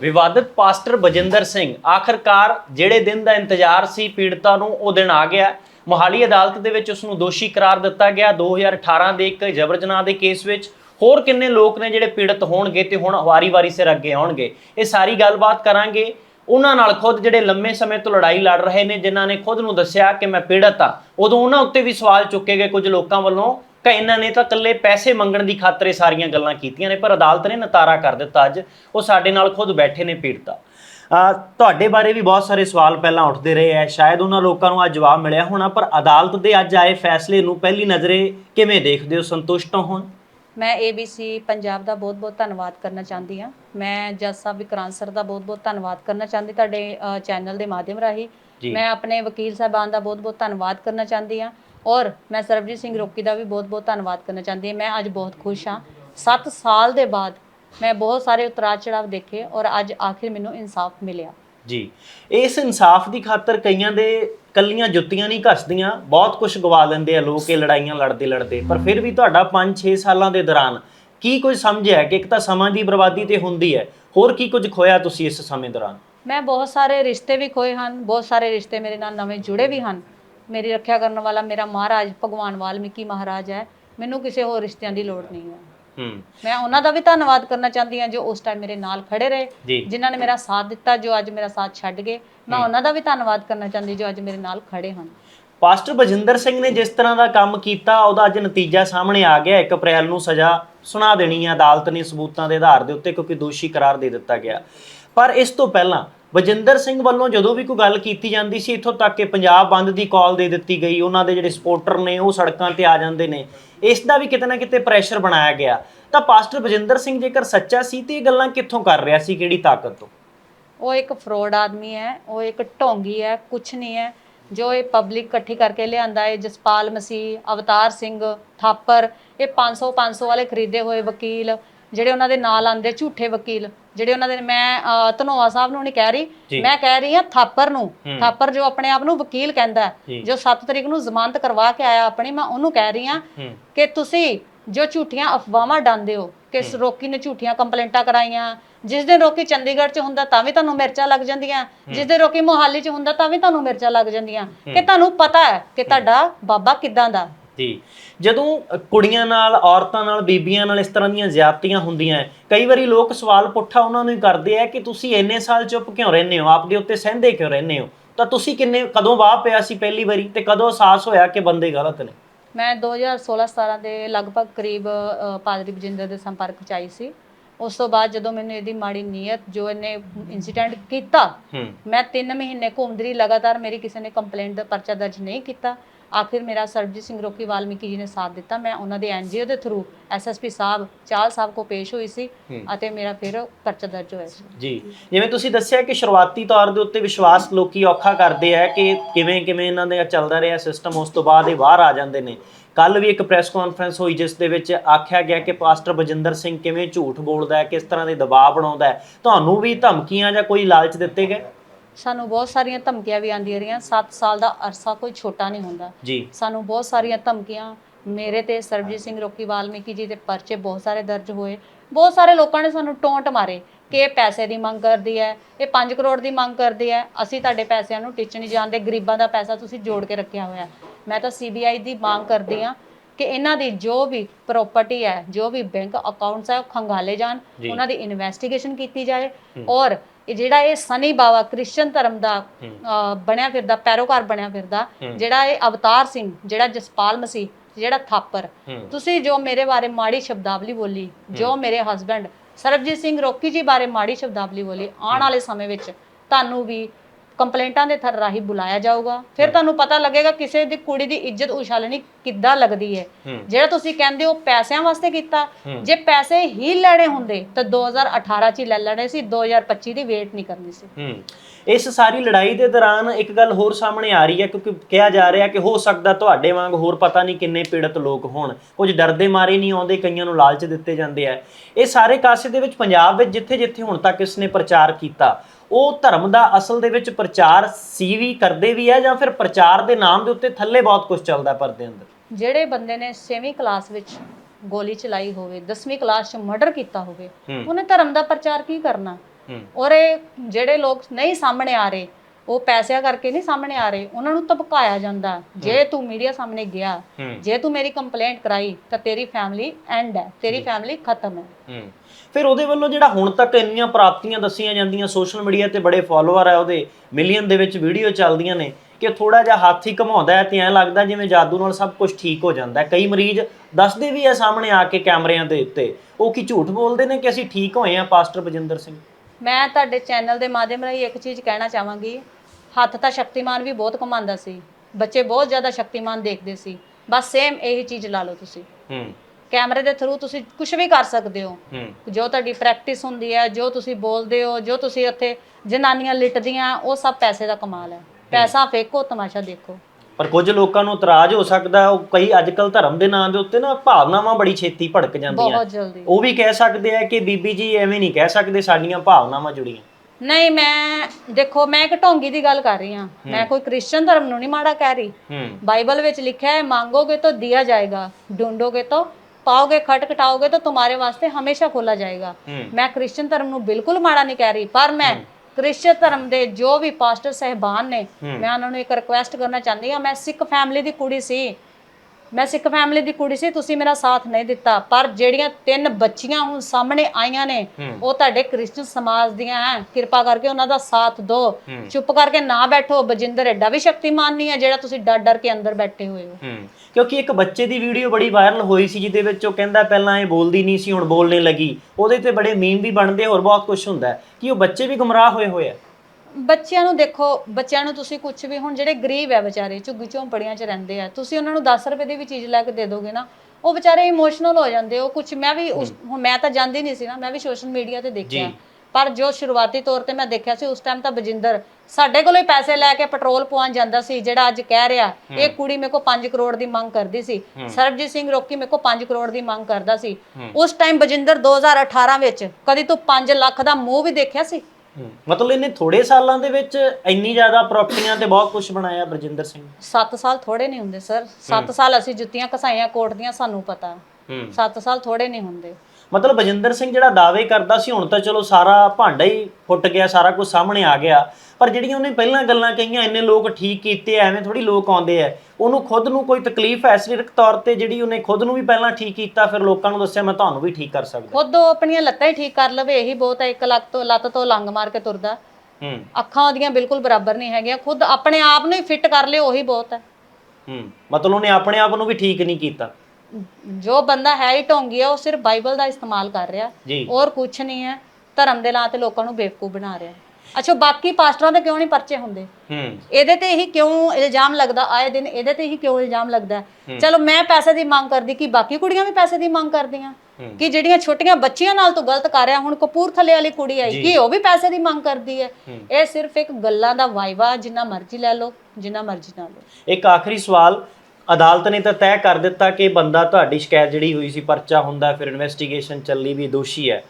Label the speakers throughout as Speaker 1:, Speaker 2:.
Speaker 1: ਵਿਵਾਦਤ pastor Bajinder Singh ਆਖਰਕਾਰ ਜਿਹੜੇ ਦਿਨ ਦਾ ਇੰਤਜ਼ਾਰ ਸੀ ਪੀੜਤਾ ਨੂੰ, ਉਹ ਦਿਨ ਆ ਗਿਆ। ਮੋਹਾਲੀ ਅਦਾਲਤ ਦੇ ਵਿੱਚ ਉਸ ਨੂੰ ਦੋਸ਼ੀ ਕਰਾਰ ਦਿੱਤਾ ਗਿਆ। 2018 ਦੇ ਇੱਕ ਜਬਰ ਜਨਾਹ ਦੇ ਕੇਸ ਵਿੱਚ ਹੋਰ ਕਿੰਨੇ ਲੋਕ ਨੇ ਜਿਹੜੇ ਪੀੜਤ ਹੋਣਗੇ ਤੇ ਹੁਣ ਵਾਰੀ-ਵਾਰੀ ਸਿਰ ਅੱਗੇ ਆਉਣਗੇ? ਇਹ ਸਾਰੀ ਗੱਲਬਾਤ ਕਰਾਂਗੇ। ਉਹਨਾਂ ਨਾਲ ਖੁਦ ਜਿਹੜੇ ਲੰਮੇ ਸਮੇਂ ਤੋਂ ਲੜਾਈ ਲੜ ਰਹੇ ਨੇ, ਜਿਨ੍ਹਾਂ ਨੇ ਖੁਦ ਨੂੰ ਦੱਸਿਆ ਕਿ ਮੈਂ ਪੀੜਤ ਆ ਉਦੋਂ ਉਹਨਾਂ ਉੱਤੇ ਵੀ ਸਵਾਲ ਚੁੱਕੇ ਗਏ ਕੁਝ ਲੋਕਾਂ ਵੱਲੋਂ। ਕਿ ਇਹਨਾਂ ਨੇ ਤਾਂ ਇਕੱਲੇ ਪੈਸੇ ਮੰਗਣ ਦੀ ਖਾਤਰ ਇਹ ਸਾਰੀਆਂ ਗੱਲਾਂ ਕੀਤੀਆਂ ਨੇ ਪਰ ਅਦਾਲਤ ਨੇ ਨਤਾਰਾ ਕਰ ਦਿੱਤਾ ਅੱਜ ਉਹ ਸਾਡੇ ਨਾਲ ਖੁਦ ਬੈਠੇ ਨੇ ਪੀੜਤਾ। ਤੁਹਾਡੇ ਬਾਰੇ ਵੀ ਬਹੁਤ ਸਾਰੇ ਸਵਾਲ ਪਹਿਲਾਂ ਉੱਠਦੇ ਰਹੇ ਐ ਸ਼ਾਇਦ ਉਹਨਾਂ ਲੋਕਾਂ ਨੂੰ ਅੱਜ ਜਵਾਬ ਮਿਲਿਆ ਹੋਣਾ ਪਰ ਅਦਾਲਤ ਦੇ ਅੱਜ ਆਏ ਫੈਸਲੇ ਨੂੰ ਪਹਿਲੀ ਨਜ਼ਰੇ ਕਿਵੇਂ ਦੇਖਦੇ ਹੋ ਸੰਤੁਸ਼ਟ ਹੋ ਹੁਣ?
Speaker 2: ਮੈਂ ABC ਪੰਜਾਬ ਦਾ ਬਹੁਤ-ਬਹੁਤ ਧੰਨਵਾਦ ਕਰਨਾ ਚਾਹੁੰਦੀ ਹਾਂ। ਮੈਂ ਜੱਜ ਸਾਹਿਬ ਵਿਕਰਾਂਤ ਸਰ ਦਾ ਬਹੁਤ-ਬਹੁਤ ਧੰਨਵਾਦ ਕਰਨਾ ਚਾਹੁੰਦੀ ਤੁਹਾਡੇ ਚੈਨਲ ਦੇ ਮਾਧਿਅਮ ਰਾਹੀਂ। ਮੈਂ ਆਪਣੇ ਵਕੀਲ ਸਾਹਿਬਾਨ ਦਾ ਬਹੁਤ-ਬਹੁਤ ਧੰਨਵਾਦ ਕਰਨਾ ਚਾਹੁੰਦੀ ਹਾਂ। ਔਰ ਮੈਂ ਸਰਬਜੀਤ ਸਿੰਘ ਰੋਕੀ ਦਾ ਵੀ ਬਹੁਤ-ਬਹੁਤ ਧੰਨਵਾਦ ਕਰਨਾ ਚਾਹੁੰਦੀ ਹਾਂ। ਮੈਂ ਅੱਜ ਬਹੁਤ ਖੁਸ਼ ਹਾਂ। 7 ਸਾਲ ਦੇ ਬਾਅਦ ਮੈਂ ਬਹੁਤ ਸਾਰੇ ਉਤਰਾਅ ਚੜਾਵ ਦੇਖੇ ਔਰ ਅੱਜ ਆਖਿਰ ਮੈਨੂੰ ਇਨਸਾਫ ਮਿਲਿਆ।
Speaker 1: ਜੀ। ਇਸ ਇਨਸਾਫ ਦੀ ਖਾਤਰ ਕਈਆਂ ਦੇ ਕੱਲੀਆਂ ਜੁੱਤੀਆਂ ਨਹੀਂ ਘਸਦੀਆਂ ਬਹੁਤ ਕੁਝ ਗਵਾ ਲੈਂਦੇ ਆ ਲੋਕ ਇਹ ਲੜਾਈਆਂ ਲੜਦੇ ਲੜਦੇ। ਪਰ ਫਿਰ ਵੀ ਤੁਹਾਡਾ 5-6 ਸਾਲਾਂ ਦੇ ਦੌਰਾਨ ਕੀ ਕੁਝ ਸਮਝਿਆ ਕਿ ਇੱਕ ਤਾਂ ਸਮਾਂ ਦੀ ਬਰਬਾਦੀ ਤੇ ਹੁੰਦੀ ਹੈ ਹੋਰ ਕੀ ਕੁਝ ਖੋਇਆ ਤੁਸੀਂ ਇਸ ਸਮੇਂ ਦੌਰਾਨ?
Speaker 2: ਮੈਂ ਬਹੁਤ ਸਾਰੇ ਰਿਸ਼ਤੇ ਵੀ ਖੋਏ ਹਨ ਬਹੁਤ ਸਾਰੇ ਰਿਸ਼ਤੇ ਮੇਰੇ ਨਾਲ ਨਵੇਂ ਜੁੜੇ ਵੀ ਹਨ। ਮੇਰੀ ਰੱਖਿਆ ਕਰਨ ਵਾਲਾ ਮੇਰਾ ਮਹਾਰਾਜ ਭਗਵਾਨ ਵਾਲਮੀਕੀ ਮਹਾਰਾਜ ਹੈ। ਮੈਨੂੰ ਕਿਸੇ ਹੋਰ ਰਿਸ਼ਤਿਆਂ ਦੀ ਲੋੜ ਨਹੀਂ ਹੈ।
Speaker 1: ਹੂੰ।
Speaker 2: ਮੈਂ ਉਹਨਾਂ ਦਾ ਵੀ ਧੰਨਵਾਦ ਕਰਨਾ ਚਾਹੁੰਦੀ ਹਾਂ ਜੋ ਉਸ ਟਾਈਮ ਮੇਰੇ ਨਾਲ ਖੜੇ ਰਹੇ ਜਿਨ੍ਹਾਂ ਨੇ ਮੇਰਾ ਸਾਥ ਦਿੱਤਾ ਜੋ ਅੱਜ ਮੇਰਾ ਸਾਥ ਛੱਡ ਗਏ। ਮੈਂ ਉਹਨਾਂ ਦਾ ਵੀ ਧੰਨਵਾਦ ਕਰਨਾ ਚਾਹੁੰਦੀ ਜੋ ਅੱਜ ਮੇਰੇ ਨਾਲ ਖੜੇ ਹਨ।
Speaker 1: ਪਾਸਟਰ ਬਜਿੰਦਰ ਸਿੰਘ ਨੇ ਜਿਸ ਤਰ੍ਹਾਂ ਦਾ ਕੰਮ ਕੀਤਾ ਉਹਦਾ ਅੱਜ ਨਤੀਜਾ ਸਾਹਮਣੇ ਆ ਗਿਆ। 1 ਅਪ੍ਰੈਲ ਨੂੰ ਸਜ਼ਾ ਸੁਣਾ ਦੇਣੀ ਹੈ ਅਦਾਲਤ ਨੇ ਸਬੂਤਾਂ ਦੇ ਆਧਾਰ ਦੇ ਉੱਤੇ ਕਿਉਂਕਿ ਦੋਸ਼ੀ ਕਰਾਰ ਦੇ ਦਿੱਤਾ ਗਿਆ। ਪਰ ਇਸ ਤੋਂ ਪਹਿਲਾਂ ਬਜਿੰਦਰ ਸਿੰਘ ਵੱਲੋਂ ਜਦੋਂ ਵੀ ਕੋਈ ਗੱਲ ਕੀਤੀ ਜਾਂਦੀ ਸੀ, ਇੱਥੋਂ ਤੱਕ ਕਿ ਪੰਜਾਬ ਬੰਦ ਦੀ ਕਾਲ ਦੇ ਦਿੱਤੀ ਗਈ, ਉਹਨਾਂ ਦੇ ਜਿਹੜੇ ਸਪੋਰਟਰ ਨੇ, ਉਹ ਸੜਕਾਂ ਤੇ ਆ ਜਾਂਦੇ ਨੇ। ਇਸ ਦਾ ਵੀ ਕਿਤੇ ਨਾ ਕਿਤੇ ਪ੍ਰੈਸ਼ਰ ਬਣਾਇਆ ਗਿਆ। ਤਾਂ ਪਾਸਟਰ ਬਜਿੰਦਰ ਸਿੰਘ ਜੇਕਰ ਸੱਚਾ ਸੀ, ਤੇ ਇਹ ਗੱਲਾਂ ਕਿੱਥੋਂ ਕਰ ਰਿਹਾ ਸੀ, ਕਿਹੜੀ ਤਾਕਤ ਤੋਂ?
Speaker 2: ਉਹ ਇੱਕ ਫਰੋਡ ਆਦਮੀ ਹੈ, ਉਹ ਇੱਕ ਢੋਂਗੀ ਹੈ, ਕੁਛ ਨਹੀਂ ਹੈ। ਜੋ ਇਹ ਪਬਲਿਕ ਇਕੱਠੀ ਕਰਕੇ ਲਿਆਂਦਾ ਹੈ, ਜਸਪਾਲ ਮਸੀਹ, ਅਵਤਾਰ ਸਿੰਘ, ਥਾਪਰ, ਇਹ 500 500 ਵਾਲੇ ਖਰੀਦੇ ਹੋਏ ਵਕੀਲ, ਜਿਹੜੇ ਉਹਨਾਂ ਦੇ ਨਾਲ ਆਂਦੇ ਝੂਠੇ ਵਕੀਲ। ਜਿਹੜੇ ਉਹਨਾਂ ਦੇ ਮੈਂ ਧਨੋਆ ਸਾਹਿਬ ਨੂੰ ਨਹੀਂ ਕਹਿ। ਰਹੀ ਮੈਂ ਕਹਿ ਰਹੀ ਹਾਂ ਥਾਪਰ ਨੂੰ। ਥਾਪਰ ਜੋ ਆਪਣੇ ਆਪ ਨੂੰ ਵਕੀਲ ਕਹਿੰਦਾ
Speaker 1: ਜੀ।
Speaker 2: ਜੋ 7 ਤਰੀਕ ਨੂੰ ਜ਼ਮਾਨਤ ਕਰਵਾ ਕੇ ਆਇਆ ਆਪਣੀ ਮੈਂ ਉਹਨੂੰ ਕਹਿ ਰਹੀ ਹਾਂ ਕਿ ਤੁਸੀਂ ਜੋ ਝੂਠੀਆਂ ਅਫਵਾਹਾਂ ਡਾਂਦੇ ਹੋ ਕਿ ਰੋਕੀ ਨੇ ਝੂਠੀਆਂ ਕੰਪਲੇਂਟਾਂ ਕਰਾਈਆਂ ਜਿਸ ਦਿਨ ਰੋਕੀ ਚੰਡੀਗੜ੍ਹ 'ਚ ਹੁੰਦਾ ਤਾਂ ਵੀ ਤੁਹਾਨੂੰ ਮਿਰਚਾਂ ਲੱਗ ਜਾਂਦੀਆਂ ਜਿਸ ਦਿਨ ਰੋਕੀ ਮੋਹਾਲੀ 'ਚ ਹੁੰਦਾ ਤਾਂ ਵੀ ਤੁਹਾਨੂੰ ਮਿਰਚਾਂ ਲੱਗ ਜਾਂਦੀਆਂ। ਕਿ ਤੁਹਾਨੂੰ ਪਤਾ ਹੈ ਕਿ ਤੁਹਾਡਾ ਬਾਬਾ ਕਿਦਾਂ ਦਾ।
Speaker 1: ਜੀ। ਜਦੋਂ ਕੁੜੀਆਂ ਨਾਲ ਔਰਤਾਂ ਨਾਲ ਬੀਬੀਆਂ ਨਾਲ ਇਸ ਤਰ੍ਹਾਂ ਦੀਆਂ ਜ਼ਿਆਦਤੀਆਂ ਹੁੰਦੀਆਂ ਕਈ ਵਾਰੀ ਲੋਕ ਸਵਾਲ ਪੁੱਠਾ ਉਹਨਾਂ ਨੂੰ ਹੀ ਕਰਦੇ ਆ ਕਿ ਤੁਸੀਂ ਇੰਨੇ ਸਾਲ ਚੁੱਪ ਕਿਉਂ ਰਹਿੰਦੇ ਹੋ? ਆਪਦੇ ਉੱਤੇ ਸਹਿੰਦੇ ਕਿਉਂ ਰਹਿੰਦੇ ਹੋ? ਤਾਂ ਤੁਸੀਂ ਕਿੰਨੇ ਕਦੋਂ ਵਾਹ ਪਿਆ ਸੀ ਪਹਿਲੀ ਵਾਰੀ ਤੇ ਕਦੋਂ ਅਹਿਸਾਸ ਹੋਇਆ ਕਿ ਬੰਦੇ ਗਲਤ ਨੇ?
Speaker 2: ਮੈਂ 2016-17 ਦੇ ਲਗਭਗ ਕਰੀਬ ਪਾਦਰੀ ਬਜਿੰਦਰ ਦੇ ਸੰਪਰਕ 'ਚ ਆਈ ਸੀ। ਉਸ ਤੋਂ ਬਾਅਦ ਜਦੋਂ ਮੈਨੂੰ ਇਹਦੀ ਮਾੜੀ ਨੀਅਤ ਜੋ ਇਹਨੇ ਇਨਸੀਡੈਂਟ ਕੀਤਾ ਮੈਂ 3 ਮਹੀਨੇ ਘੁੰਮਦੀ ਰਹੀ ਲਗਾਤਾਰ ਮੇਰੀ ਕਿਸੇ ਨੇ ਕੰਪਲੇਂਟ ਦਾ ਪਰਚਾ ਦਰਜ ਨਹੀਂ ਕੀਤਾ। ਆਖਿਰ ਮੇਰਾ ਸਰਬਜੀਤ ਸਿੰਘ ਰੋਕੀ ਵਾਲਮੀਕੀ ਜੀ ਨੇ ਸਾਥ ਦਿੱਤਾ। ਮੈਂ ਉਹਨਾਂ ਦੇ ਐਨਜੀਓ ਦੇ ਥਰੂ ਐਸਐਸਪੀ ਸਾਹਿਬ ਚਾਲ ਸਾਹਿਬ ਕੋ ਪੇਸ਼ ਹੋਈ ਸੀ ਅਤੇ ਮੇਰਾ ਫਿਰ ਪਰਚਾ ਦਰਜ ਹੋਇਆ ਸੀ।
Speaker 1: ਜੀ ਜਿਵੇਂ ਤੁਸੀਂ ਦੱਸਿਆ ਕਿ ਸ਼ੁਰੂਆਤੀ ਤੌਰ ਦੇ ਉੱਤੇ ਵਿਸ਼ਵਾਸ ਲੋਕੀ ਔਖਾ ਕਰਦੇ ਆ ਕਿ ਕਿਵੇਂ ਕਿਵੇਂ ਇਹਨਾਂ ਦਾ ਚੱਲਦਾ ਰਿਹਾ ਸਿਸਟਮ ਉਸ ਤੋਂ ਬਾਅਦ ਇਹ ਬਾਹਰ ਆ ਜਾਂਦੇ ਨੇ। ਕੱਲ ਵੀ ਇੱਕ ਪ੍ਰੈਸ ਕਾਨਫਰੰਸ ਹੋਈ ਜਿਸ ਦੇ ਵਿੱਚ ਆਖਿਆ ਗਿਆ ਕਿ ਪਾਸਟਰ ਬਜਿੰਦਰ ਸਿੰਘ ਕਿਵੇਂ ਝੂਠ ਬੋਲਦਾ ਹੈ ਕਿਸ ਤਰ੍ਹਾਂ ਦੇ ਦਬਾਅ ਬਣਾਉਂਦਾ ਹੈ। ਤੁਹਾਨੂੰ ਵੀ ਧਮਕੀਆਂ ਜਾਂ ਕੋਈ ਲਾਲਚ ਦਿੱਤੇ ਗਏ?
Speaker 2: ਸਾਨੂੰ ਬਹੁਤ ਸਾਰੀਆਂ ਧਮਕੀਆਂ ਵੀ ਆਉਂਦੀਆਂ ਰਹੀਆਂ। 7 ਸਾਲ ਦਾ ਅਰਸਾ ਕੋਈ ਛੋਟਾ ਨਹੀਂ ਹੁੰਦਾ।
Speaker 1: ਜੀ।
Speaker 2: ਸਾਨੂੰ ਬਹੁਤ ਸਾਰੀਆਂ ਧਮਕੀਆਂ। ਮੇਰੇ ਤੇ ਸਰਬਜੀਤ ਸਿੰਘ ਰੋਕੀ ਵਾਲਮੀਕੀ ਜੀ ਦੇ ਪਰਚੇ ਬਹੁਤ ਸਾਰੇ ਦਰਜ ਹੋਏ। ਬਹੁਤ ਸਾਰੇ ਲੋਕਾਂ ਨੇ ਸਾਨੂੰ ਟੌਂਟ ਮਾਰੇ ਕਿ ਇਹ ਪੈਸੇ ਦੀ ਮੰਗ ਕਰਦੀ ਹੈ ਇਹ 5 ਕਰੋੜ ਦੀ ਮੰਗ ਕਰਦੀ ਹੈ। ਅਸੀਂ ਤੁਹਾਡੇ ਪੈਸਿਆਂ ਨੂੰ ਟਿੱਚ ਨਹੀਂ ਜਾਣਦੇ। ਗਰੀਬਾਂ ਦਾ ਪੈਸਾ ਤੁਸੀਂ ਜੋੜ ਕੇ ਰੱਖਿਆ ਹੋਇਆ। ਮੈਂ ਤਾਂ ਸੀਬੀਆਈ ਦੀ ਮੰਗ ਕਰਦੀ ਹਾਂ ਕਿ ਇਹਨਾਂ ਦੀ ਜੋ ਵੀ ਪ੍ਰਾਪਰਟੀ ਹੈ ਜੋ ਵੀ ਬੈਂਕ ਅਕਾਊਂਟਸ ਹੈ ਉਹ ਖੰਗਾਲੇ ਜਾਣ। ਉਹਨਾਂ ਦੀ ਇਨਵੈਸਟੀਗੇਸ਼ਨ ਕੀਤੀ ਜਾਏ। ਔਰ ਇਹ ਜਿਹੜਾ ਇਹ ਸਨੀ ਬਾਵਾ ਕ੍ਰਿਸਚੀਅਨ ਧਰਮ ਦਾ ਬਣਿਆ ਫਿਰਦਾ ਪੈਰੋਕਾਰ ਬਣਿਆ ਫਿਰਦਾ ਜਿਹੜਾ ਇਹ ਅਵਤਾਰ ਸਿੰਘ ਜਿਹੜਾ ਜਸਪਾਲ ਮਸੀਹ ਜਿਹੜਾ ਥਾਪਰ। ਤੁਸੀਂ ਜੋ ਮੇਰੇ ਬਾਰੇ ਮਾੜੀ ਸ਼ਬਦਾਵਲੀ ਬੋਲੀ ਜੋ ਮੇਰੇ ਹਸਬੰਡ ਸਰਬਜੀਤ ਸਿੰਘ ਰੋਕੀ ਜੀ ਬਾਰੇ ਮਾੜੀ ਸ਼ਬਦਾਵਲੀ ਬੋਲੀ ਆਉਣ ਵਾਲੇ ਸਮੇਂ ਵਿੱਚ ਤੁਹਾਨੂੰ ਵੀ ਕੰਪਲੇਂਟਾਂ ਦੇ ਥਰ ਰਾਹੀਂ ਬੁਲਾਇਆ ਜਾਊਗਾ। ਫਿਰ ਤੁਹਾਨੂੰ ਪਤਾ ਲੱਗੇਗਾ ਕਿਸੇ ਦੀ ਕੁੜੀ ਦੀ ਇੱਜ਼ਤ ਉਛਾਲਣੀ ਕਿੱਦਾਂ ਲੱਗਦੀ ਹੈ। ਜਿਹੜਾ ਤੁਸੀਂ ਕਹਿੰਦੇ ਹੋ ਪੈਸਿਆਂ ਵਾਸਤੇ ਕੀਤਾ। ਜੇ ਪੈਸੇ ਹੀ ਲੈਣੇ ਹੁੰਦੇ ਤਾਂ 2018 ਚ ਹੀ ਲੈ ਲੈਣੇ ਸੀ 2025 ਦੀ ਵੇਟ ਨਹੀਂ ਕਰਨੀ ਸੀ।
Speaker 1: ਇਸ ਸਾਰੀ ਲੜਾਈ ਦੇ ਦੌਰਾਨ ਇੱਕ ਗੱਲ ਹੋਰ ਸਾਹਮਣੇ ਆ ਰਹੀ ਹੈ ਕਿਉਂਕਿ ਕਿਹਾ ਜਾ ਰਿਹਾ ਕਿ ਹੋ ਸਕਦਾ ਤੁਹਾਡੇ ਵਾਂਗ ਹੋਰ ਪਤਾ ਨਹੀਂ ਕਿੰਨੇ ਪੀੜਤ ਲੋਕ ਹੋਣ। ਕੁਝ ਡਰਦੇ ਮਾਰੇ ਨਹੀਂ ਆਉਂਦੇ ਕਈਆਂ ਨੂੰ ਲਾਲਚ ਦਿੱਤੇ ਜਾਂਦੇ ਆ। ਇਹ ਸਾਰੇ ਕਾਸੇ ਦੇ ਵਿੱਚ ਪੰਜਾਬ ਵਿੱਚ ਜਿੱਥੇ ਜਿੱਥੇ ਹੁਣ ਤੱਕ ਇਸ ਨੇ ਪ੍ਰਚਾਰ ਕੀਤਾ ਉਹ ਧਰਮ ਦਾ ਅਸਲ ਦੇ ਵਿੱਚ ਪ੍ਰਚਾਰ ਸੀ ਵੀ ਕਰਦੇ ਵੀ ਹੈ ਜਾਂ ਫਿਰ ਪ੍ਰਚਾਰ ਦੇ ਨਾਮ ਦੇ ਉੱਤੇ ਥੱਲੇ ਬਹੁਤ ਕੁਝ ਚੱਲਦਾ ਪਰਦੇ ਅੰਦਰ?
Speaker 2: ਜਿਹੜੇ ਬੰਦੇ ਨੇ 6ਵੀਂ ਕਲਾਸ ਵਿੱਚ ਗੋਲੀ ਚਲਾਈ ਹੋਵੇ 10ਵੀਂ ਕਲਾਸ 'ਚ ਮਰਡਰ ਕੀਤਾ ਹੋਵੇ। ਉਹਨੇ ਧਰਮ ਦਾ ਪ੍ਰਚਾਰ ਕੀ ਕਰਨਾ? ਔਰ ਇਹ ਜਿਹੜੇ ਲੋਕ ਨਹੀਂ ਸਾਹਮਣੇ ਆ ਰਹੇ ਉਹ ਪੈਸਿਆਂ ਕਰਕੇ ਨਹੀਂ ਸਾਹਮਣੇ ਆ ਰਹੇ ਉਹਨਾਂ ਨੂੰ ਧਮਕਾਇਆ ਜਾਂਦਾ ਜੇ ਤੂੰ ਮੀਡੀਆ ਸਾਹਮਣੇ ਗਿਆ ਜੇ ਤੂੰ ਮੇਰੀ ਕੰਪਲੇਂਟ ਕਰਾਈ ਤਾਂ ਤੇਰੀ ਫੈਮਿਲੀ ਐਂਡ ਹੈ ਤੇਰੀ ਫੈਮਿਲੀ ਖਤਮ ਹੂੰ।
Speaker 1: ਫਿਰ ਉਹਦੇ ਵੱਲੋਂ ਜਿਹੜਾ ਹੁਣ ਤੱਕ ਇੰਨੀਆਂ ਪ੍ਰਾਪਤੀਆਂ ਦੱਸੀਆਂ ਜਾਂਦੀਆਂ ਸੋਸ਼ਲ ਮੀਡੀਆ ਤੇ ਬੜੇ ਫਾਲੋਅਰ ਆ ਉਹਦੇ ਮਿਲੀਅਨ ਦੇ ਵਿੱਚ ਵੀਡੀਓ ਚੱਲਦੀਆਂ ਨੇ ਕਿ ਥੋੜਾ ਜਿਹਾ ਹੱਥ ਹੀ ਘਮਾਉਂਦਾ ਹੈ ਤੇ ਐਂ ਲੱਗਦਾ ਜਿਵੇਂ ਜਾਦੂ ਨਾਲ ਸਭ ਕੁਝ ਠੀਕ ਹੋ ਜਾਂਦਾ ਹੈ। ਕਈ ਮਰੀਜ਼ ਦੱਸਦੇ ਵੀ ਆ ਸਾਹਮਣੇ ਆ ਕੇ ਕੈਮਰਿਆਂ ਦੇ ਉੱਤੇ ਉਹ ਕੀ ਝੂਠ ਬੋਲਦੇ ਨੇ ਕਿ ਅਸੀਂ ਠੀਕ ਹੋਏ ਆ ਪਾਸਟਰ ਬਜਿੰਦਰ ਸਿੰਘ?
Speaker 2: ਮੈਂ ਤੁਹਾਡੇ ਚੈਨਲ ਦੇ ਮਾਧਿਅਮ ਰਾਹੀਂ ਇੱਕ ਚੀਜ਼ ਕਹਿਣਾ ਚਾਹਾਂਗੀ ਹੱਥ ਤਾਂ ਸ਼ਕਤੀਮਾਨ ਵੀ ਬਹੁਤ ਕਮਾਉਂਦਾ ਸੀ ਬੱਚੇ ਬਹੁਤ ਜ਼ਿਆਦਾ ਸ਼ਕਤੀਮਾਨ ਦੇਖਦੇ ਸੀ ਬਸ ਸੇਮ ਇਹੀ ਚੀਜ਼ ਲਾ ਲਓ ਤੁਸੀਂ।
Speaker 1: ਹੂੰ।
Speaker 2: ਕੈਮਰੇ ਦੇ ਥਰੂ ਤੁਸੀਂ ਕੁਝ ਵੀ ਕਰ ਸਕਦੇ ਹੋ। ਜੋ ਤੁਹਾਡੀ ਪ੍ਰੈਕਟਿਸ ਹੁੰਦੀ ਹੈ ਜੋ ਤੁਸੀਂ ਬੋਲਦੇ ਹੋ ਜੋ ਤੁਸੀਂ ਉੱਥੇ ਜਨਾਨੀਆਂ ਲਿਟਦੀਆਂ ਉਹ ਸਭ ਪੈਸੇ ਦਾ ਕਮਾਲ ਹੈ। ਪੈਸਾ ਫੇਕੋ ਤਮਾਸ਼ਾ ਦੇਖੋ।
Speaker 1: ਪਰ ਕੁਝ ਲੋਕਾਂ ਨੂੰ ਇਤਰਾਜ਼ ਹੋ ਸਕਦਾ ਉਹ ਕਈ ਅੱਜਕੱਲ ਧਰਮ ਦੇ ਨਾਂ ਦੇ ਉੱਤੇ ਨਾ ਭਾਵਨਾਵਾਂ ਬੜੀ ਛੇਤੀ ਭੜਕ ਜਾਂਦੀਆਂ।
Speaker 2: ਬਹੁਤ ਜਲਦੀ।
Speaker 1: ਉਹ ਵੀ ਕਹਿ ਸਕਦੇ ਆ ਕਿ ਬੀਬੀ ਜੀ ਐਵੇਂ ਨਹੀਂ ਕਹਿ ਸਕਦੇ ਸਾਡੀਆਂ ਭਾਵਨਾਵਾਂ ਜੁੜੀਆਂ।
Speaker 2: ਨਹੀਂ ਮੈਂ ਦੇਖੋ ਮੈਂ ਇੱਕ ਢੋਂਗੀ ਦੀ ਗੱਲ ਕਰ ਰਹੀ ਹਾਂ। ਮੈਂ ਕੋਈ ਕ੍ਰਿਸਚੀਅਨ ਧਰਮ ਨੂੰ ਨਹੀਂ ਮਾੜਾ ਕਹਿ ਰਹੀ। ਬਾਈਬਲ ਵਿੱਚ ਲਿਖਿਆ ਹੈ ਮੰਗੋਗੇ ਤਾਂ ਦਿਆ ਜਾਏਗਾ ਢੂੰਡੋਗੇ ਤਾਂ तो पाओगे खटखटाओगे तो तुम्हारे वास्ते हमेशा खोला जाएगा
Speaker 1: ਹੂੰ
Speaker 2: ਮੈਂ ਕ੍ਰਿਸਚੀਅਨ ਧਰਮ ਨੂੰ ਬਿਲਕੁਲ ਮਾੜਾ ਨਹੀਂ ਕਹਿ ਰਹੀ ਪਰ ਮੈਂ ਕ੍ਰਿਸਚੀਅਨ ਧਰਮ ਦੇ ਜੋ ਵੀ ਪਾਸਟਰ ਸਹਿਬਾਨ ਨੇ ਮੈਂ ਉਹਨਾਂ ਨੂੰ ਇੱਕ ਰਿਕੁਐਸਟ ਕਰਨਾ ਚਾਹੁੰਦੀ ਹਾਂ ਮੈਂ ਸਿੱਖ ਫੈਮਿਲੀ ਦੀ ਕੁੜੀ ਸੀ ਮੈਂ ਸਿੱਖ ਫੈਮਿਲੀ ਦੀ ਕੁੜੀ ਸੀ ਤੁਸੀਂ ਮੇਰਾ ਸਾਥ ਨਹੀਂ ਦਿੱਤਾ। ਪਰ ਜਿਹੜੀਆਂ ਤਿੰਨ ਬੱਚੀਆਂ ਹੁਣ ਸਾਹਮਣੇ ਆਈਆਂ ਨੇ ਉਹ ਤੁਹਾਡੇ ਕ੍ਰਿਸਚੀਅਨ ਸਮਾਜ ਦੀਆਂ ਹੈ ਕਿਰਪਾ ਕਰਕੇ ਉਹਨਾਂ ਦਾ ਸਾਥ ਦਿਓ। ਚੁੱਪ ਕਰਕੇ ਨਾ ਬੈਠੋ। ਬਜਿੰਦਰ ਐਡਾ ਵੀ ਸ਼ਕਤੀਮਾਨ ਨਹੀਂ ਹੈ ਜਿਹੜਾ ਤੁਸੀਂ ਡਰ ਡਰ ਕੇ ਅੰਦਰ ਬੈਠੇ ਹੋਏ ਹੋ।
Speaker 1: ਕਿਉਂਕਿ ਇੱਕ ਬੱਚੇ ਦੀ ਵੀਡੀਓ ਬੜੀ ਵਾਇਰਲ ਹੋਈ ਸੀ ਜਿਹਦੇ ਵਿੱਚ ਉਹ ਕਹਿੰਦਾ ਪਹਿਲਾਂ ਇਹ ਬੋਲਦੀ ਨਹੀਂ ਸੀ ਹੁਣ ਬੋਲਣੇ ਲੱਗੀ। ਉਹਦੇ ਤੇ ਬੜੇ ਮੀਮ ਵੀ ਬਣਦੇ ਹੋਰ ਬਹੁਤ ਕੁਝ ਹੁੰਦਾ। ਕਿ ਉਹ ਬੱਚੇ ਵੀ ਗੁੰਮਰਾਹ ਹੋਏ ਹੋਏ ਆ?
Speaker 2: ਬੱਚਿਆਂ ਨੂੰ ਦੇਖੋ ਬੱਚਿਆਂ ਨੂੰ ਤੁਸੀਂ ਕੁਝ ਵੀ ਹੁਣ ਜਿਹੜੇ ਗਰੀਬ ਹੈ ਵਿਚਾਰੇ ਝੁੱਗੀ ਝੋਂਪੜੀਆਂ 'ਚ ਰਹਿੰਦੇ ਆ ਤੁਸੀਂ ਉਹਨਾਂ ਨੂੰ 10 ਰੁਪਏ ਦੀ ਵੀ ਚੀਜ਼ ਲੈ ਕੇ ਦੇ ਦੋਗੇ ਨਾ ਉਹ ਵਿਚਾਰੇ ਇਮੋਸ਼ਨਲ ਹੋ ਜਾਂਦੇ ਉਹ ਕੁਝ ਮੈਂ ਵੀ ਉਸ ਹੁਣ ਮੈਂ ਤਾਂ ਜਾਂਦੀ ਨਹੀਂ ਸੀ ਨਾ ਮੈਂ ਵੀ ਸੋਸ਼ਲ ਮੀਡੀਆ ਤੇ ਦੇਖਿਆ। ਪਰ ਜੋ ਸ਼ੁਰੂਆਤੀ ਤੌਰ ਤੇ ਮੈਂ ਦੇਖਿਆ ਸੀ ਉਸ ਟਾਈਮ ਤਾਂ ਬਜਿੰਦਰ ਸਾਡੇ ਕੋਲੋਂ ਹੀ ਪੈਸੇ ਲੈ ਕੇ ਪੈਟਰੋਲ ਪਵਾਉਣ ਜਾਂਦਾ ਸੀ ਜਿਹੜਾ ਅੱਜ ਕਹਿ ਰਿਹਾ ਇਹ ਕੁੜੀ ਮੇਰੇ ਕੋਲ 5 ਕਰੋੜ ਦੀ ਮੰਗ ਕਰਦੀ ਸੀ ਸਰਬਜੀਤ ਸਿੰਘ ਰੋਕੀ ਮੇਰੇ ਕੋਲ 5 ਕਰੋੜ ਦੀ ਮੰਗ ਕਰਦਾ ਸੀ। ਉਸ ਟਾਈਮ ਬਜਿੰਦਰ 2018 ਵਿੱਚ ਕਦੀ ਤੂੰ 5 ਲੱਖ ਦਾ ਮੂੰਹ ਵੀ ਦੇਖਿਆ ਸੀ।
Speaker 1: ਮਤਲਬ ਇਹਨੇ ਥੋੜੇ ਸਾਲਾਂ ਦੇ ਵਿੱਚ ਇੰਨੀ ਜ਼ਿਆਦਾ ਪ੍ਰਾਪਰਟੀਆਂ ਤੇ ਬਹੁਤ ਕੁਝ ਬਣਾਇਆ ਬਰਜਿੰਦਰ ਸਿੰਘ।
Speaker 2: 7 ਸਾਲ ਥੋੜੇ ਨਹੀਂ ਹੁੰਦੇ ਸਰ। 7 ਸਾਲ ਅਸੀਂ ਜੁੱਤੀਆਂ ਕਸਾਈਆਂ ਕੋਟ ਦੀਆਂ ਸਾਨੂੰ ਪਤਾ।
Speaker 1: ਹੂੰ।
Speaker 2: 7 ਸਾਲ ਥੋੜੇ ਨਹੀਂ ਹੁੰਦੇ।
Speaker 1: ਮਤਲਬ ਬਜਿੰਦਰ ਸਿੰਘ ਜਿਹੜਾ ਦਾਅਵੇ ਕਰਦਾ ਸੀ ਹੁਣ ਤਾਂ ਚਲੋ ਸਾਰਾ ਭਾਂਡਾ ਹੀ ਫੁੱਟ ਗਿਆ ਸਾਰਾ ਕੁਝ ਸਾਹਮਣੇ ਆ ਗਿਆ। ਪਰ ਜਿਹੜੀਆਂ ਉਹਨੇ ਪਹਿਲਾਂ ਗੱਲਾਂ ਕਹੀਆਂ ਇੰਨੇ ਲੋਕ ਠੀਕ ਕੀਤੇ ਐਵੇਂ ਥੋੜੀ ਲੋਕ ਆਉਂਦੇ ਆ। ਉਹਨੂੰ ਖੁਦ ਨੂੰ ਕੋਈ ਤਕਲੀਫ ਹੈ ਸਰੀਰਕ ਤੌਰ ਤੇ ਜਿਹੜੀ ਉਹਨੇ ਖੁਦ ਨੂੰ ਵੀ ਪਹਿਲਾਂ ਠੀਕ ਕੀਤਾ ਫਿਰ ਲੋਕਾਂ ਨੂੰ ਦੱਸਿਆ ਮੈਂ ਤੁਹਾਨੂੰ ਵੀ ਠੀਕ ਕਰ ਸਕਦਾ।
Speaker 2: ਖੁਦ ਉਹ ਆਪਣੀਆਂ ਲੱਤਾਂ ਹੀ ਠੀਕ ਕਰ ਲਵੇ ਇਹੀ ਬਹੁਤ ਹੈ ਇੱਕ ਲੱਤ ਤੋਂ ਲੱਤ ਤੋਂ ਲੰਗ ਮਾਰ ਕੇ ਤੁਰਦਾ।
Speaker 1: ਹੂੰ।
Speaker 2: ਅੱਖਾਂ ਉਹਦੀਆਂ ਬਿਲਕੁਲ ਬਰਾਬਰ ਨਹੀਂ ਹੈਗੀਆਂ ਖੁਦ ਆਪਣੇ ਆਪ ਨੂੰ ਹੀ ਫਿੱਟ ਕਰ ਲਿਓ ਉਹੀ ਬਹੁਤ ਹੈ।
Speaker 1: ਹੂੰ। ਮਤਲਬ ਉਹਨੇ ਆਪਣੇ ਆਪ ਨੂੰ ਵੀ ਠੀਕ ਨਹੀਂ ਕੀਤਾ।
Speaker 2: ਜੋ ਬੰਦਾ ਹੈ ਹੀ ਢੋਂਗੀ ਹੈ ਉਹ ਸਿਰਫ ਬਾਈਬਲ ਦਾ ਇਸਤੇਮਾਲ ਕਰ ਰਿਹਾ।
Speaker 1: ਜੀ।
Speaker 2: ਔਰ ਕੁਝ ਨਹੀਂ ਹੈ। ਧਰਮ ਦੇ ਨਾਂ ਤੇ ਲੋਕਾਂ ਨੂੰ ਬੇਵਕੂਫ ਬਣਾ ਰਿਹਾ ਅੱਛਾ ਬਾਕੀ ਪਾਸਟਰਾਂ ਦੇ ਕਿਉਂ ਨਹੀਂ ਪਰਚੇ ਹੁੰਦੇ?
Speaker 1: ਹੂੰ।
Speaker 2: ਇਹਦੇ ਤੇ ਹੀ ਕਿਉਂ ਇਲਜ਼ਾਮ ਲੱਗਦਾ? ਆਏ ਦਿਨ ਇਹਦੇ ਤੇ ਹੀ ਕਿਉਂ ਇਲਜ਼ਾਮ ਲੱਗਦਾ? ਹੈ? ਚਲੋ ਮੈਂ ਪੈਸੇ ਦੀ ਮੰਗ ਕਰਦੀ ਕਿ ਬਾਕੀ ਕੁੜੀਆਂ ਵੀ ਪੈਸੇ ਦੀ ਮੰਗ ਕਰਦੀਆਂ। ਕਿ ਜਿਹੜੀਆਂ ਛੋਟੀਆਂ ਬੱਚੀਆਂ ਨਾਲ ਤੂੰ ਗਲਤ ਕਰ ਰਿਹਾ ਹੁਣ ਕਪੂਰਥਲੇ ਵਾਲੀ ਕੁੜੀ ਆਈ ਕਿ ਉਹ ਵੀ ਪੈਸੇ ਦੀ ਮੰਗ ਕਰਦੀ ਹੈ? ਇਹ ਸਿਰਫ ਇੱਕ ਗੱਲਾਂ ਦਾ ਵਾਈਵਾ ਜਿੰਨਾ ਮਰਜ਼ੀ ਲੈ ਲਓ ਜਿੰਨਾ ਮਰਜ਼ੀ ਨਾ ਲਓ।
Speaker 1: ਇੱਕ ਆਖਰੀ ਸਵਾਲ ਅਦਾਲਤ ਨੇ ਤਾਂ ਤੈਅ ਕਰ ਦਿੱਤਾ ਕਿ ਬੰਦਾ ਤੁਹਾਡੀ ਸ਼ਿਕਾਇਤ ਜਿਹੜੀ ਹੋਈ ਸੀ ਪਰਚਾ ਹੁੰਦਾ ਫਿਰ ਇਨਵੈਸਟੀਗੇਸ਼ਨ ਚੱਲੀ ਵੀ ਦੋਸ਼ੀ ਹੈ।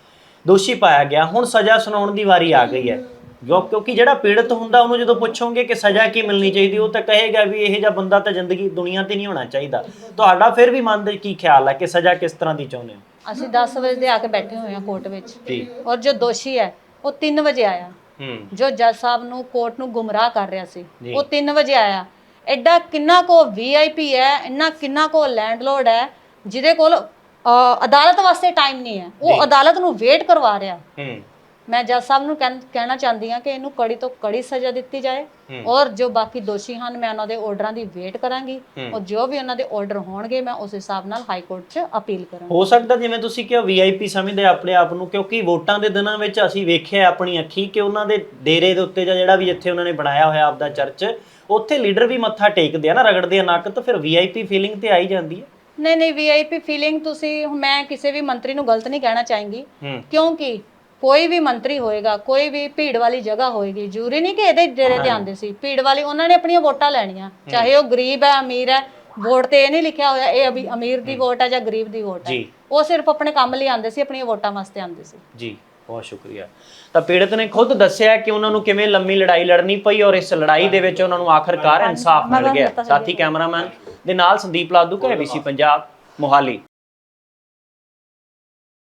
Speaker 1: ਦੋਸ਼ੀ ਪਾਇਆ ਗਿਆ। ਹੁਣ ਸਜ਼ਾ ਸੁਣਾਉਣ ਦੀ ਵਾਰੀ ਆ ਗਈ ਹੈ। ਜੋ ਕਿਉਂਕਿ ਜਿਹੜਾ ਪੀੜਤ ਹੁੰਦਾ ਉਹਨੂੰ ਜਦੋਂ ਪੁੱਛੋਗੇ ਕਿ ਸਜ਼ਾ ਕੀ ਮਿਲਣੀ ਚਾਹੀਦੀ ਉਹ ਤਾਂ ਕਹੇਗਾ ਵੀ ਇਹ ਜਿਹਾ ਬੰਦਾ ਤਾਂ ਜ਼ਿੰਦਗੀ ਦੁਨੀਆ ਤੇ ਨਹੀਂ ਹੋਣਾ ਚਾਹੀਦਾ। ਤੁਹਾਡਾ ਫਿਰ ਵੀ ਮਨ ਦੇ ਕੀ ਖਿਆਲ ਹੈ ਕਿ ਸਜ਼ਾ ਕਿਸ ਤਰ੍ਹਾਂ ਦੀ ਚਾਹੁੰਦੇ ਹੋ?
Speaker 2: ਅਸੀਂ 10 ਵਜੇ ਦੇ ਆ ਕੇ ਬੈਠੇ ਹੋਏ ਹਾਂ ਕੋਰਟ ਵਿੱਚ।
Speaker 1: ਜੀ।
Speaker 2: ਔਰ ਜੋ ਦੋਸ਼ੀ ਹੈ ਉਹ 3 ਵਜੇ ਆਇਆ।
Speaker 1: ਹੂੰ।
Speaker 2: ਜੋ ਜੱਜ ਸਾਹਿਬ ਨੂੰ ਕੋਰਟ ਨੂੰ ਗੁੰਮਰਾਹ ਕਰ ਰਿਹਾ ਸੀ। ਉਹ 3 ਵਜੇ ਆਇਆ। ਐਡਾ ਕਿੰਨਾ ਕੋ ਵੀਆਈਪੀ ਹੈ ਇੰਨਾ ਕਿੰਨਾ ਕੋ ਲੈਂਡਲੋਰਡ ਹੈ ਜਿਹਦੇ ਕੋਲ ਅ, ਅਦਾਲਤ ਵਾਸਤੇ ਟਾਈਮ ਨਹੀਂ ਹੈ। ਉਹ ਅਦਾਲਤ ਨੂੰ ਵੇਟ ਕਰਵਾ ਰਿਹਾ।
Speaker 1: ਹੂੰ।
Speaker 2: ਮੈਂ ਜੱਜ ਸਾਹਿਬ ਨੂੰ ਕਹਿਣ- ਕਹਿਣਾ ਚਾਹੁੰਦੀ ਹਾਂ ਕਿ ਇਹਨੂੰ ਕੜੀ ਤੋਂ ਕੜੀ ਸਜ਼ਾ ਦਿੱਤੀ ਜਾਏ। ਔਰ ਜੋ ਬਾਕੀ ਦੋਸ਼ੀ ਹਨ ਮੈਂ ਉਹਨਾਂ ਦੇ ਆਰਡਰਾਂ ਦੀ ਵੇਟ ਕਰਾਂਗੀ। ਔਰ ਜੋ ਵੀ ਉਹਨਾਂ ਦੇ ਆਰਡਰ ਹੋਣਗੇ ਮੈਂ ਉਸ ਹਿਸਾਬ ਨਾਲ ਹਾਈ ਕੋਰਟ 'ਚ ਅਪੀਲ ਕਰਾਂਗੀ।
Speaker 1: ਹੋ ਸਕਦਾ ਜਿਵੇਂ ਤੁਸੀਂ ਕਿਹਾ ਵੀਆਈਪੀ ਸਮਝਦੇ ਆ ਆਪਣੇ ਆਪ ਨੂੰ ਕਿਉਂਕਿ ਵੋਟਾਂ ਦੇ ਦਿਨਾਂ ਵਿੱਚ ਅਸੀਂ ਵੇਖਿਆ ਆਪਣੀ ਅੱਖੀ ਕਿ ਉਹਨਾਂ ਦੇ ਡੇਰੇ ਦੇ ਉੱਤੇ ਜਾਂ ਜਿਹੜਾ ਵੀ ਜਿੱਥੇ ਉਹਨਾਂ ਨੇ ਬਣਾਇਆ ਹੋਇਆ ਆਪਦਾ ਚਰਚ ਉੱਥੇ ਲੀਡਰ ਵੀ ਮੱਥਾ ਟੇਕਦੇ ਆ ਨਾ ਰਗੜਦੇ ਆ ਨੱਕ ਤਾਂ ਫਿਰ ਵੀਆਈਪੀ ਫੀਲਿੰਗ ਤੇ ਆਈ ਜਾਂਦੀ ਹੈ।
Speaker 2: ਨਹੀਂ ਨਹੀਂ ਵੀਆਈਪੀ ਫੀਲਿੰਗ ਤੁਸੀਂ ਮੈਂ ਕਿਸੇ ਵੀ ਮੰਤਰੀ ਨੂੰ ਗਲਤ ਨਹੀਂ ਕਹਿਣਾ ਚਾਹਾਂਗੀ।
Speaker 1: ਹੂੰ।
Speaker 2: ਕਿਉਂਕਿ ਕੋਈ ਵੀ ਮੰਤਰੀ ਹੋਏਗਾ ਕੋਈ ਵੀ ਭੀੜ ਵਾਲੀ ਜਗ੍ਹਾ ਹੋਏਗੀ ਜ਼ਰੂਰੀ ਨਹੀਂ ਕਿ ਇਹਦੇ ਡੇਰੇ ਤੇ ਆਂਦੇ ਸੀ ਭੀੜ ਵਾਲੀ ਉਹਨਾਂ ਨੇ ਆਪਣੀਆਂ ਵੋਟਾਂ ਲੈਣੀਆਂ। ਚਾਹੇ ਉਹ ਗਰੀਬ ਹੈ ਅਮੀਰ ਹੈ ਵੋਟ ਤੇ ਇਹ ਨਹੀਂ ਲਿਖਿਆ ਹੋਇਆ ਇਹ ਅਭੀ ਅਮੀਰ ਦੀ ਵੋਟ ਹੈ ਜਾਂ ਗਰੀਬ ਦੀ ਵੋਟ ਹੈ।
Speaker 1: ਜੀ।
Speaker 2: ਉਹ ਸਿਰਫ ਆਪਣੇ ਕੰਮ ਲਈ ਆਂਦੇ ਸੀ ਆਪਣੀਆਂ ਵੋਟਾਂ ਵਾਸਤੇ ਆਂਦੇ ਸੀ।
Speaker 1: ਜੀ। ਬਹੁਤ ਸ਼ੁਕਰੀਆ। ਤਾਂ ਪੀੜਤ ਨੇ ਖੁਦ ਦੱਸਿਆ ਕਿ ਉਹਨਾਂ ਨੂੰ ਕਿਵੇਂ ਲੰਮੀ ਲੜਾਈ ਲੜਨੀ ਪਈ ਔਰ ਇਸ ਲੜਾਈ ਦੇ ਵਿੱਚ ਉਹਨਾਂ ਨੂੰ ਆਖਰਕਾਰ ਇਨਸਾਫ ਮਿਲ ਗਿਆ। ਸਾਥੀ ਕੈਮਰਾਮੈਨ ਦੇ ਨਾਲ ਸੰਦੀਪ ਲਾਦੂ ਕੋ ABC ਪੰਜਾਬ ਮੋਹਾਲੀ।